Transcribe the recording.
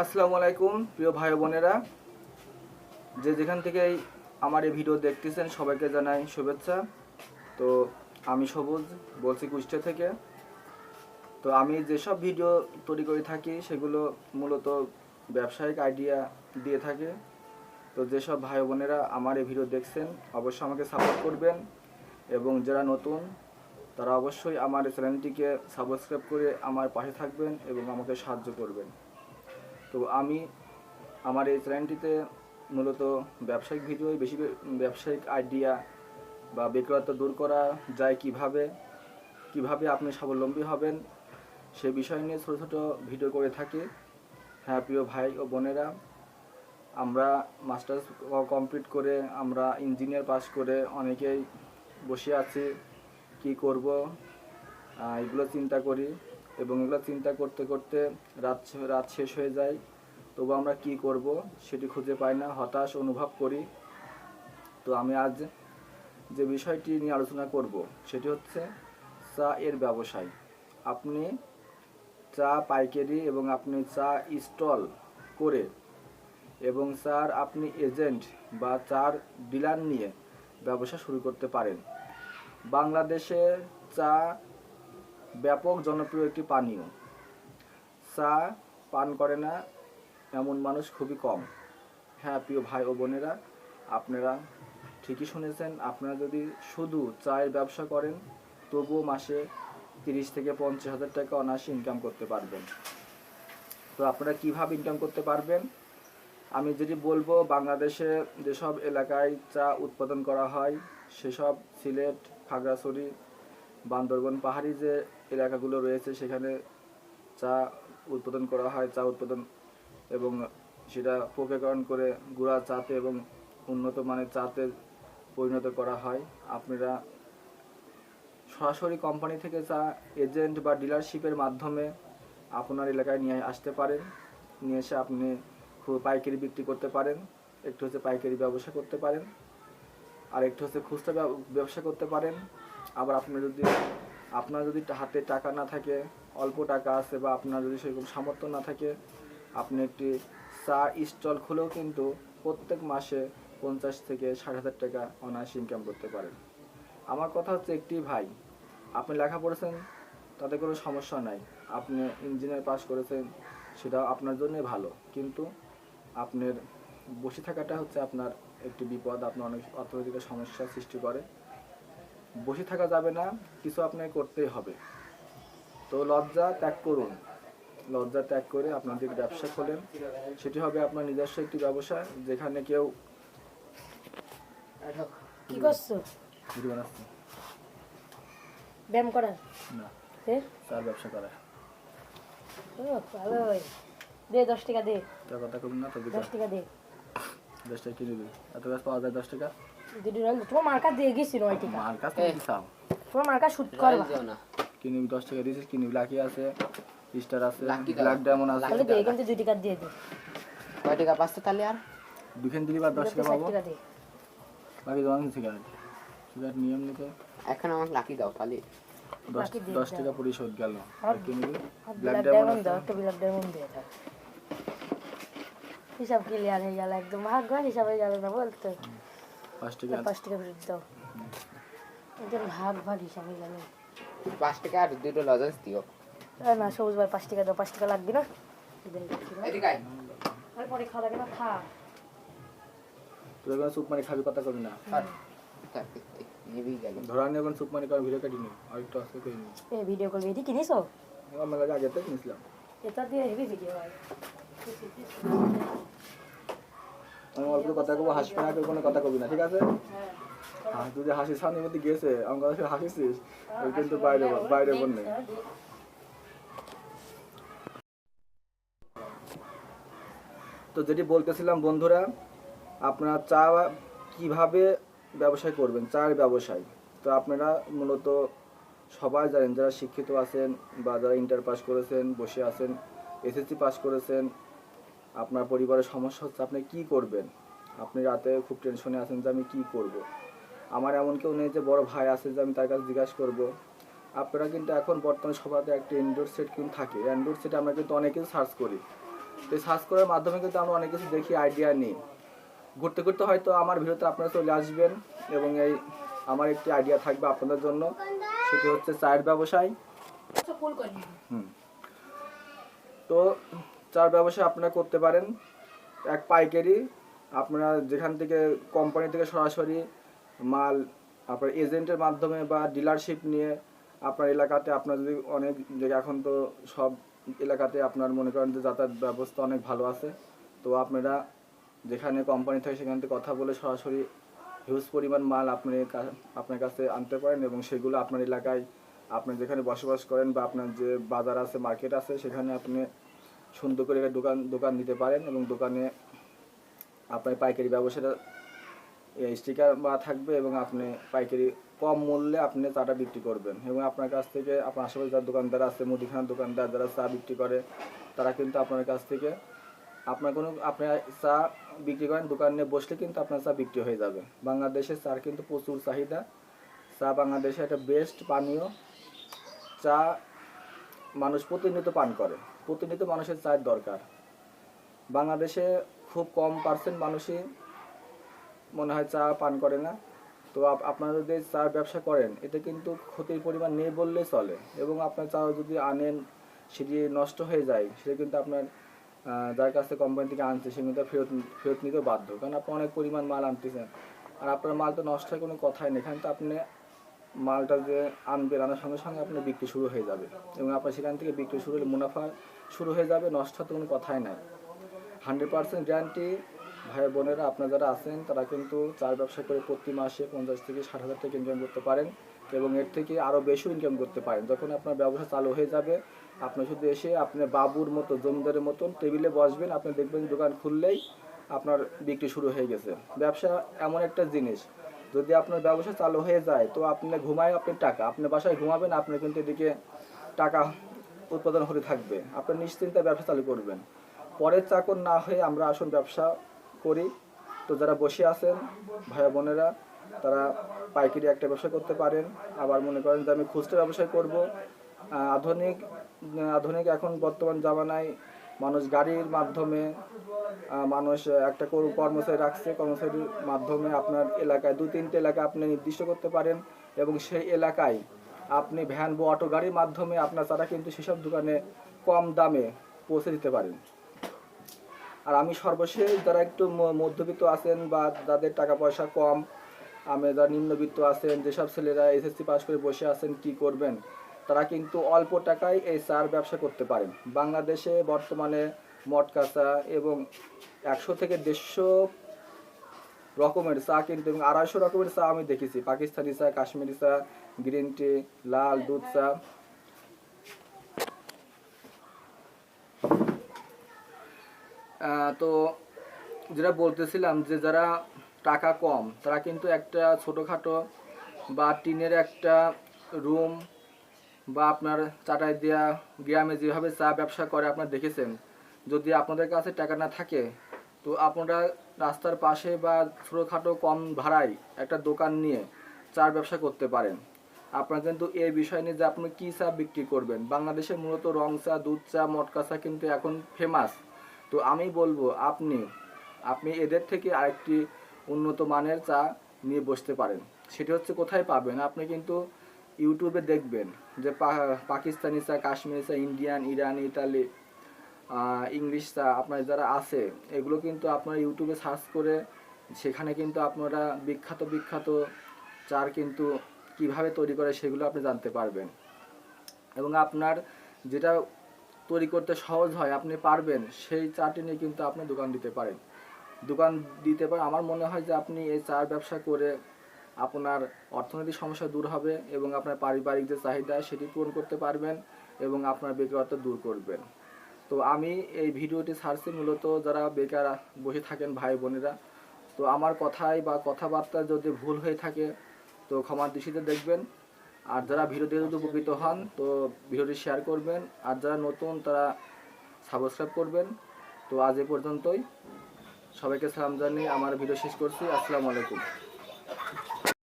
আসসালামু আলাইকুম, প্রিয় ভাই বোনেরা। যে যেখান থেকেই আমার এই ভিডিও দেখতেছেন, সবাইকে জানাই শুভেচ্ছা। তো আমি সবুজ, বলছি কুষ্টিয়া থেকে। তো আমি যেসব ভিডিও তৈরি করে থাকি, সেগুলো মূলত ব্যবসায়িক আইডিয়া দিয়ে থাকে। তো যেসব ভাই বোনেরা আমার এই ভিডিও দেখছেন, অবশ্যই আমাকে সাপোর্ট করবেন। এবং যারা নতুন, তারা অবশ্যই আমার চ্যানেলটিকে সাবস্ক্রাইব করে আমার পাশে থাকবেন এবং আমাকে সাহায্য করবেন। তো আমি আমার এই চ্যানেলটিতে মূলত ব্যবসায়িক ভিডিও বেশি ব্যবসায়িক আইডিয়া বা বেকারত্ব দূর করা যায় কীভাবে কীভাবে আপনি স্বাবলম্বী হবেন সে বিষয় নিয়ে ছোটো ছোটো ভিডিও করে থাকি। হ্যাঁ প্রিয় ভাই ও বোনেরা, আমরা মাস্টার্স কমপ্লিট করে আমরা ইঞ্জিনিয়ার পাস করে অনেকেই বসে আছি। কি করব? এগুলো চিন্তা করি। এবং এগুলো চিন্তা করতে করতে রাত রাত শেষ হয়ে যায়। তবু আমরা কি করব সেটি খুঁজে পাই না, হতাশ অনুভব করি। তো আমি আজ যে বিষয়টি নিয়ে আলোচনা করব সেটি হচ্ছে চা এর ব্যবসায়। আপনি চা পাইকারি এবং আপনি চা স্টল করে এবং চার আপনি এজেন্ট বা চার ডিলার নিয়ে ব্যবসা শুরু করতে পারেন। বাংলাদেশে চা ব্যাপক জনপ্রিয় একটি পানীয়। চা পান করে না এমন মানুষ খুবই কম। হ্যাঁ প্রিয় ভাই ও বোনেরা, আপনারা ঠিকই শুনেছেন, আপনারা যদি শুধু চায়ের ব্যবসা করেন, তবুও মাসে তিরিশ থেকে পঞ্চাশ হাজার টাকা অনায়াসে ইনকাম করতে পারবেন। তো আপনারা কীভাবে ইনকাম করতে পারবেন? আমি যেটি বলব, বাংলাদেশে যেসব এলাকায় চা উৎপাদন করা হয়, সেসব সিলেট, খাগড়াছড়ি বান্দরবন পাহাড়ি যে এলাকাগুলো রয়েছে, সেখানে চা উৎপাদন করা হয়, চা উৎপাদন এবং সেটা প্রক্রিয়াকরণ করে গুঁড়া চাতে এবং উন্নত মানের চাতে পরিণত করা হয়। আপনারা সরাসরি কোম্পানি থেকে চা এজেন্ট বা ডিলারশিপের মাধ্যমে আপনার এলাকায় নিয়ে আসতে পারেন। নিয়ে এসে আপনি খুব পাইকারি বিক্রি করতে পারেন। একটু হচ্ছে পাইকারি ব্যবসা করতে পারেন। আর একটু হচ্ছে খুচরা ব্যবসা করতে পারেন। আবার আপনার যদি আপনার যদি হাতে টাকা না থাকে, অল্প টাকা আছে বা আপনার যদি সেরকম সামর্থ্য না থাকে, আপনি একটি চা স্টল খুলেও কিন্তু প্রত্যেক মাসে পঞ্চাশ থেকে ষাট হাজার টাকা অনায়াসে ইনকাম করতে পারেন। আমার কথা হচ্ছে একটি ভাই, আপনি লেখা পড়েছেন, তাতে কোনো সমস্যা নাই। আপনি ইঞ্জিনিয়ার পাস করেছেন, সেটা আপনার জন্য ভালো। কিন্তু আপনার বসে থাকাটা হচ্ছে আপনার একটি বিপদ, আপনার অনেক অর্থনৈতিক সমস্যার সৃষ্টি করে। বসে থাকা যাবে না কিছু আপনাকে করতেই হবে। তো লজ্জা ত্যাগ করুন। লজ্জা ত্যাগ করে আপনাদের ব্যবসা খোলেন। সেটি হবে আপনার নিজস্ব একটি ব্যবসা যেখানে কেউ কি করছ? ব্যায়াম করার? না। তার ব্যবসা দে দশ টাকা দে। কথা করুন না দশ টাকা দে। দশ টাকা কিনে দিবি এত গাছ পাওয়া যায় দশ টাকা? তোমার দিয়ে গেছি নয় টাকা। মার কাছ শুট করবা। কিনে টাকা কিনে লাকি আছে স্টার আছে দাও। ব্ল্যাক ডায়মন্ড আছে। তাহলে দে এখান থেকে টাকা দিয়ে দে। কয় টাকা পাঁচটা তাহলে আর? দুখান দিলি বা দশ দুটো টাকা ষাট পাবো? টাকা দে। বাকি দোকান সিগারেট সিগারেট নিয়ম নিতে। এখন আমাকে লাকি দাও তাহলে। টাকা পরিশোধ গেল। আর কিনে ব্ল্যাক ডায়মন্ড ডায়মন্ড দাও একটা বিলাক ডায়মন্ড দিয়ে দাও। হিসাব ক্লিয়ার হয়ে গেল একদম। ভাগ ভাগ হিসাব হয়ে গেল না বলতো পাঁচ টাকা পাঁচ টাকা দাও ভাগ ভাগ হিসাব পাঁচ টাকা আর দুটো লজেন্স দিও। আর না সবুজ ভাই পাঁচ টাকা দাও পাঁচ টাকা লাগবে না। না। আর পরে খাওয়া লাগে না খা তুই এখন সুপ মানে খাবি কথা করবি না। আর তার পিত্তি, নিবি গেল। ধরা নিয়ে এখন সুপ মানে কারণ ভিডিও কাটিনি আর একটু আসতে এ ভিডিও কল এটি কিনিছো? আমার লাগে আগে থেকে কিনেছিলাম। এটা দিয়ে হেভি ভিডিও হয়। আমি অল্প কথা কবো, হাসবি না, কেউ কোনো কথা কবি না, ঠিক আছে? তুই যে হাসিস সামনের মধ্যে গেছে, আমার কথা ওই কিন্তু বাইরে বাইরে বল নেই তো যেটি বলতেছিলাম, বন্ধুরা, আপনারা চা কীভাবে ব্যবসায় করবেন? চায়ের ব্যবসায়। তো আপনারা মূলত সবাই জানেন, যারা শিক্ষিত আছেন বা যারা ইন্টার পাস করেছেন, বসে আছেন এসএসসি পাস করেছেন আপনার পরিবারের সমস্যা হচ্ছে আপনি কি করবেন? আপনি রাতে খুব টেনশনে আছেন যে আমি কি করব। আমার এমন কেউ নেই যে বড় ভাই আছে যে আমি তার কাছে জিজ্ঞাসা করব। আপনারা কিন্তু এখন বর্তমানে সবাতে একটা ইনডোর সেট কিন্তু থাকে। অ্যান্ড্রয়েড সেটে আমরা কিন্তু অনেকেই সার্চ করি। তো সার্চ করার মাধ্যমে কিন্তু আমরা অনেক কিছু দেখি আইডিয়া নিই। ঘুরতে ঘুরতে হয়তো আমার ভিডিওতে আপনারা চলে আসবেন এবং এই আমার একটি আইডিয়া থাকবে আপনাদের জন্য। সেটি হচ্ছে চায়ের ব্যবসায়। হুম। তো চার ব্যবসা আপনারা করতে পারেন। এক পাইকারি, আপনারা যেখান থেকে কোম্পানি থেকে সরাসরি মাল, আপনার এজেন্টের মাধ্যমে বা ডিলারশিপ নিয়ে আপনার এলাকাতে আপনার যদি অনেক এখন তো সব এলাকাতে আপনার মনে করেন যে যাতায়াত ব্যবস্থা অনেক ভালো আছে। তো আপনারা যেখানে কোম্পানি থাকে সেখান থেকে কথা বলে সরাসরি হিউজ পরিমাণ মাল আপনি আপনার কাছে আনতে পারেন এবং সেগুলো আপনার এলাকায় আপনি যেখানে বসবাস করেন বা আপনার যে বাজার আছে মার্কেট আছে, সেখানে আপনি সুন্দর করে দোকান দোকান দিতে পারেন এবং দোকানে আপনার পাইকারি ব্যবসাটা স্টিকার বা থাকবে এবং আপনি পাইকারি কম মূল্যে আপনি চাটা বিক্রি করবেন। এবং আপনার কাছ থেকে, আপনার আশেপাশে যারা দোকানদার আছে মুদিখানার দোকানদার যারা চা বিক্রি করে, তারা কিন্তু আপনার কাছ থেকে আপনার কোনো আপনি চা বিক্রি করেন, দোকানে বসলে কিন্তু আপনার চা বিক্রি হয়ে যাবে। বাংলাদেশে চার কিন্তু প্রচুর চাহিদা। চা বাংলাদেশে একটা বেস্ট পানীয়। চা মানুষ প্রতিনিয়ত পান করে। প্রতিনিয়ত মানুষের চায়ের দরকার। বাংলাদেশে খুব কম পার্সেন্ট মানুষই মনে হয় চা পান করে না। তো আপনারা যদি চার ব্যবসা করেন, এতে কিন্তু ক্ষতির পরিমাণ নেই বললেই চলে। এবং আপনার চা যদি আনেন, সেটি নষ্ট হয়ে যায়, সেটা কিন্তু আপনার যার কাছ থেকে কোম্পানি থেকে আনছে, সে কিন্তু ফেরত ফেরত নিতেও বাধ্য। কারণ আপনি অনেক পরিমাণ মাল আনতেছেন। আর আপনার মাল তো নষ্ট হয় কোনো কথাই নেই। এখানে তো আপনি মালটা যে আনবেন আনার সঙ্গে সঙ্গে আপনার বিক্রি শুরু হয়ে যাবে। এবং আপনার সেখান থেকে বিক্রি শুরু হলে মুনাফা শুরু হয়ে যাবে, নষ্ট হতে কোনো কথাই নাই। হান্ড্রেড পার্সেন্ট গ্যারান্টি ভাই বোনেরা, আপনারা যারা আছেন, তারা কিন্তু চার ব্যবসা করে প্রতি মাসে পঞ্চাশ থেকে ষাট হাজার টাকা ইনকাম করতে পারেন এবং এর থেকে আরও বেশি ইনকাম করতে পারেন। যখন আপনার ব্যবসা চালু হয়ে যাবে, আপনি শুধু এসে আপনি বাবুর মতো, জমিদারের মতন টেবিলে বসবেন, আপনি দেখবেন দোকান খুললেই আপনার বিক্রি শুরু হয়ে গেছে। ব্যবসা এমন একটা জিনিস যদি আপনার ব্যবসা চালু হয়ে যায়, তো আপনি ঘুমায় আপনি টাকা। আপনি বাসায় ঘুমাবেন আপনি কিন্তু এদিকে টাকা উৎপাদন হতে থাকবে। আপনি নিশ্চিন্তে ব্যবসা চালু করবেন। পরের চাকর না হয়ে আমরা আসুন ব্যবসা করি। তো যারা বসে আছেন, ভাই বোনেরা, তারা পাইকারি একটা ব্যবসা করতে পারেন। আবার মনে করেন যে আমি খুচরা ব্যবসা করব। আধুনিক আধুনিক এখন বর্তমান জামানায় মানুষ গাড়ির মাধ্যমে মানুষ একটা কর- কর্মচারী রাখছে, কর্মচারীর মাধ্যমে আপনার এলাকায় দু তিনটে এলাকা আপনি নির্দিষ্ট করতে পারেন এবং সেই এলাকায় আপনি ভ্যান বা অটো গাড়ির মাধ্যমে আপনার তারা কিন্তু সেসব দোকানে কম দামে পৌঁছে দিতে পারেন। আর আমি সর্বশেষ যারা একটু মধ্যবিত্ত আছেন বা যাদের টাকা পয়সা কম, আমি যারা নিম্নবিত্ত আছেন, যেসব ছেলেরা এসএসসি পাস করে বসে আছেন, কি করবেন? তারা কিন্তু অল্প টাকায় এই চার ব্যবসা করতে পারেন। বাংলাদেশে বর্তমানে মটকা চা এবং একশো থেকে দেড়শো রকমের চা কিন্তু এবং আড়াইশো রকমের চা আমি দেখেছি। পাকিস্তানি চা, কাশ্মীরি চা, গ্রিন টি, লাল দুধ চা। তো যেটা বলতেছিলাম যে যারা টাকা কম, তারা কিন্তু একটা ছোটোখাটো বা টিনের একটা রুম বা আপনার চাটাই দেয়া গ্রামে যেভাবে চা ব্যবসা করে আপনারা দেখেছেন, যদি আপনাদের কাছে টাকা না থাকে, তো আপনারা রাস্তার পাশে বা ছোটোখাটো কম ভাড়ায় একটা দোকান নিয়ে চার ব্যবসা করতে পারেন। আপনার কিন্তু এই বিষয় নিয়ে যে আপনি কী চা বিক্রি করবেন, বাংলাদেশে মূলত রং চা, দুধ চা, মটকা চা কিন্তু এখন ফেমাস তো আমি বলব, আপনি আপনি এদের থেকে আরেকটি উন্নত মানের চা নিয়ে বসতে পারেন। সেটি হচ্ছে কোথায় পাবেন? আপনি কিন্তু ইউটিউবে দেখবেন যে পাকিস্তানি চা কাশ্মীরি চা ইন্ডিয়ান, ইরান, ইতালি ইংলিশ চা আপনার যারা আছে, এগুলো কিন্তু আপনারা ইউটিউবে সার্চ করে সেখানে কিন্তু আপনারা বিখ্যাত বিখ্যাত চার কিন্তু কীভাবে তৈরি করে সেগুলো আপনি জানতে পারবেন। এবং আপনার যেটা তৈরি করতে সহজ হয়, আপনি পারবেন, সেই চাটি নিয়ে কিন্তু আপনি দোকান দিতে পারেন। দোকান দিতে পারেন, আমার মনে হয় যে আপনি এই চার ব্যবসা করে আপনার অর্থনৈতিক সমস্যা দূর হবে এবং আপনার পারিবারিক যে চাহিদা সেটি পূরণ করতে পারবেন এবং আপনার বেকারত্ব দূর করবেন। তো আমি এই ভিডিওটি ছাড়ছি মূলত যারা বেকার বসে থাকেন ভাই বোনেরা। তো আমার কথায় বা কথাবার্তা যদি ভুল হয়ে থাকে, তো ক্ষমার দৃষ্টিতে দেখবেন। আর যারা ভিডিওতে যদি উপকৃত হন, তো ভিডিওটি শেয়ার করবেন। আর যারা নতুন, তারা সাবস্ক্রাইব করবেন। তো আজ এ পর্যন্তই। সবাইকে সালাম জানিয়ে আমার ভিডিও শেষ করছি। আসসালামু আলাইকুম।